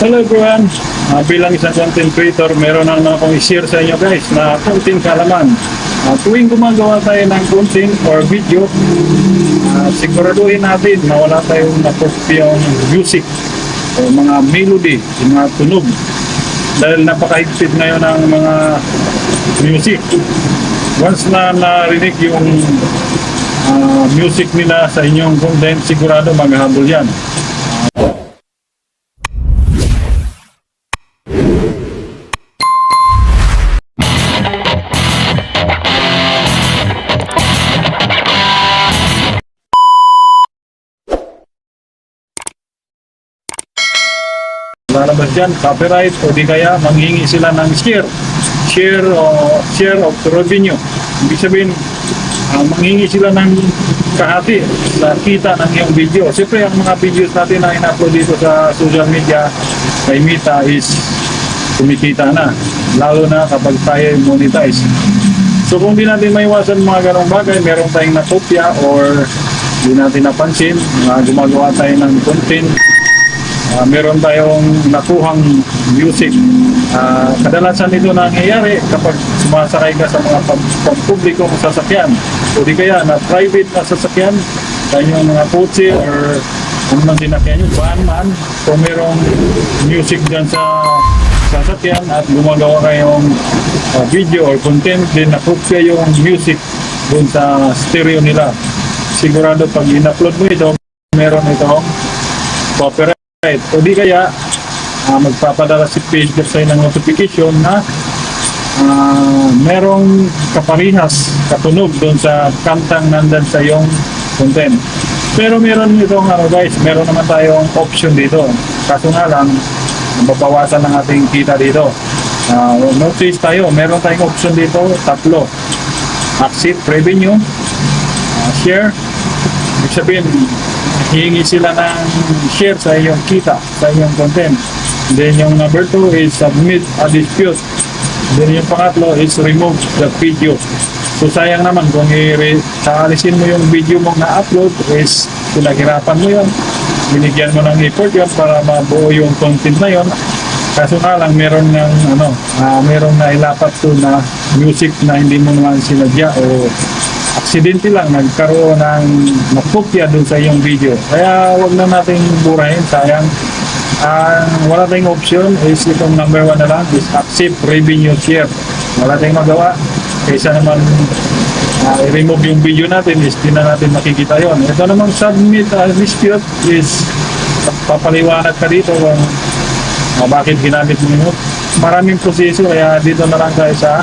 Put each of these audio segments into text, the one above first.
Hello everyone! Ah, bilang isang content creator, meron na naman akong i-share sa inyo guys na content kalaman. Ah, tuwing gumagawa tayo ng content or video, ah, siguraduhin natin na wala tayong napopiyong music o mga melody, yung mga tunog. Dahil napakahigpit ngayon ng mga music. Once na narinig yung ah, music nila sa inyong content, sigurado maghahabol yan. Lalabas dyan, copyright o di kaya manghingi sila ng share share o share of revenue. Ibig sabihin ah, manghingi sila ng kahati sa kita ng iyong video. Siyempre ang mga videos natin na in-upload dito sa social media kay Mita is kumikita na lalo na kapag tayo monetize. So kung di natin maiwasan mga ganong bagay meron tayong nakopya or di natin napansin na gumagawa tayo ng content Ah, meron tayong nakuhang music. Ah, kadalasan ito nangyayari kapag sumasakay ka sa mga pam- pampublikong sasakyan. O di kaya na private na sasakyan kanyang mga kotse or kung man dinakyan yung van man kung merong music dyan sa sasakyan at gumagawa kayong ah, video or content din nakopya yung music dun sa stereo nila. Sigurado pag in-upload mo ito meron itong copyright Right. O di kaya, ah, magpapadala si Facebook sa'yo ng notification na ah, merong kaparihas, katunog doon sa kantang nandan sa iyong content. Pero meron itong ano guys, meron naman tayong option dito. Kaso nga lang, mababawasan ng ating kita dito. Ah, notice tayo, meron tayong option dito, tatlo. Accept revenue, ah, share, Ibig sabihin, hihingi sila ng share sa iyong kita, sa iyong content. Then yung number two is submit a dispute. Then yung pangatlo is remove the video. So sayang naman kung i- saalisin mo yung video mong na-upload is pinaghirapan mo yun. Binigyan mo ng effort yun para mabuo yung content na yun. Kaso nga lang meron ng ano, ah, meron na ilapat to na music na hindi mo naman sinadya o aksidente lang nagkaroon ng nakopya dun sa iyong video. Kaya wag na nating burahin, sayang. Ang wala tayong option is itong number one na lang is accept revenue share. Wala tayong magawa. Kaysa naman ah, i-remove yung video natin is di na natin makikita yon. Ito namang submit a dispute is papaliwanag ka dito kung ah, bakit ginamit mo yun. Maraming proseso kaya dito na lang tayo sa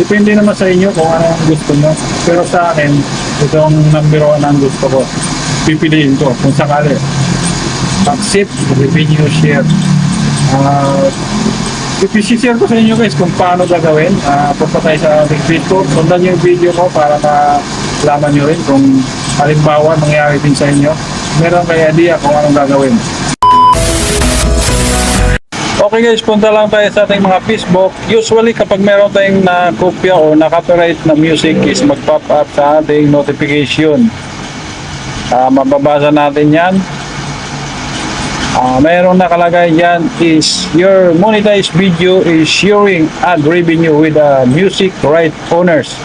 Depende naman sa inyo kung ano ang gusto mo. Pero sa akin, itong number one ang gusto ko. Pipiliin ko kung sakali. Accept, revenue share. Uh, share ko sa inyo guys kung paano gagawin. Uh, punta tayo sa ating Facebook. Sundan niyo yung video ko para malaman nyo rin kung halimbawa mangyari din sa inyo. Meron kayo idea kung anong gagawin. Okay guys, punta lang tayo sa ating mga Facebook. Usually kapag meron tayong na-copy o na-copyright na music is mag-pop up sa ating notification. Ah, mababasa natin yan. Ah, mayroong nakalagay dyan is your monetized video is sharing ad revenue with the music right owners.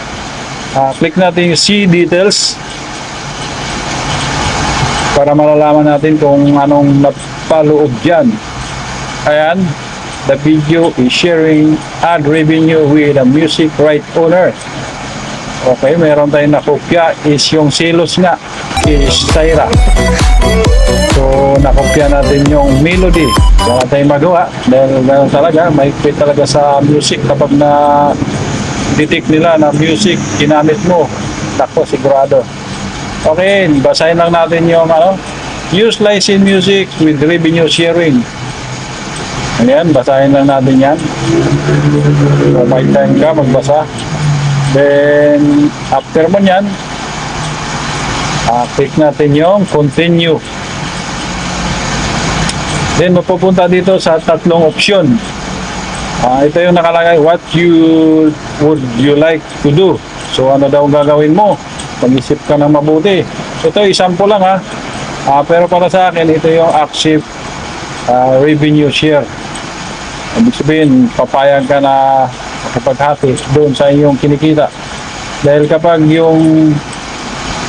Ah, click natin see details para malalaman natin kung anong napaloob dyan. Ayan, the video is sharing ad revenue with the music right owner. Okay, meron tayong nakopya is yung silos nga is Tyra. So, nakopya natin yung melody. Wala tayong magawa dahil ganoon talaga, may talaga sa music kapag na detect nila na music ginamit mo. Nako, sigurado. Okay, basahin lang natin yung ano, use license music with revenue sharing. Ayan, basahin lang natin yan. So, may time ka magbasa. Then, after mo yan, ah, click natin yung continue. Then, mapupunta dito sa tatlong option. Ah, ito yung nakalagay, what you would you like to do? So, ano daw gagawin mo? Mag-isip ka ng mabuti. Ito, example lang ha. Ah, pero para sa akin, ito yung accept ah, revenue share. Ibig sabihin, papayag ka na makipaghati doon sa iyong kinikita. Dahil kapag yung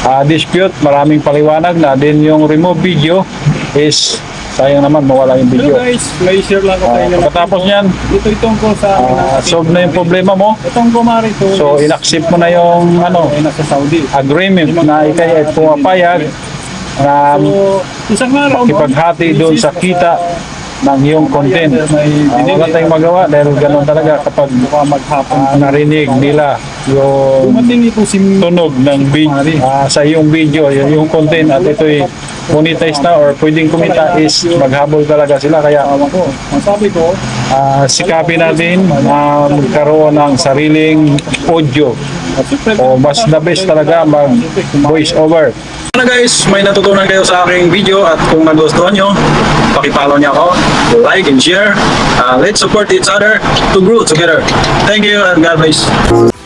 ah, dispute, maraming paliwanag na, din yung remove video is sayang naman mawala yung video. Hello guys, may share lang ko Ah, sa inyo. pagkatapos niyan, Ito itong ko sa amin. ah, solve na yung problema mo. Itong kumari to. So, inaccept mo na yung ano, nasa Saudi. agreement na ikay ay pumapayag na So, isang araw no, ipaghati doon sa kita ng iyong content. Ah, wala tayong magawa dahil ganun talaga kapag ah, narinig nila yung tunog ng video sa iyong video, yung, yung content at ito'y monetize na or pwedeng kumita is maghabol talaga sila. Kaya Awan ko. Ah, sikapin natin na magkaroon ng sariling audio o mas the best talaga mag voice over. Ano guys, may natutunan kayo sa aking video at kung nagustuhan nyo, pakipollow niyo ako, like and share. Uh, let's support each other to grow together. Thank you and God bless.